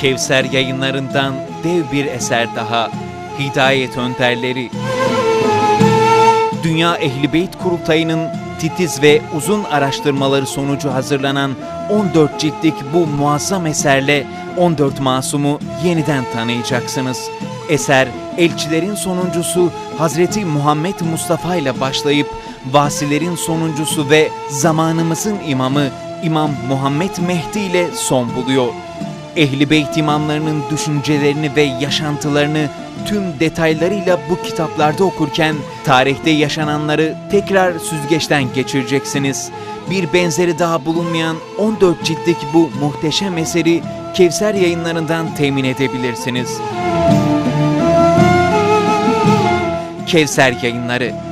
Kevser yayınlarından dev bir eser daha. Hidayet Önderleri. Dünya Ehli Beyt Kurultayı'nın titiz ve uzun araştırmaları sonucu hazırlanan 14 ciltlik bu muazzam eserle 14 masumu yeniden tanıyacaksınız. Eser, elçilerin sonuncusu Hazreti Muhammed Mustafa ile başlayıp vasilerin sonuncusu ve zamanımızın imamı İmam Muhammed Mehdi ile son buluyor. Ehli Beyt imamlarının düşüncelerini ve yaşantılarını tüm detaylarıyla bu kitaplarda okurken tarihte yaşananları tekrar süzgeçten geçireceksiniz. Bir benzeri daha bulunmayan 14 ciltlik bu muhteşem eseri Kevser yayınlarından temin edebilirsiniz. Kevser yayınları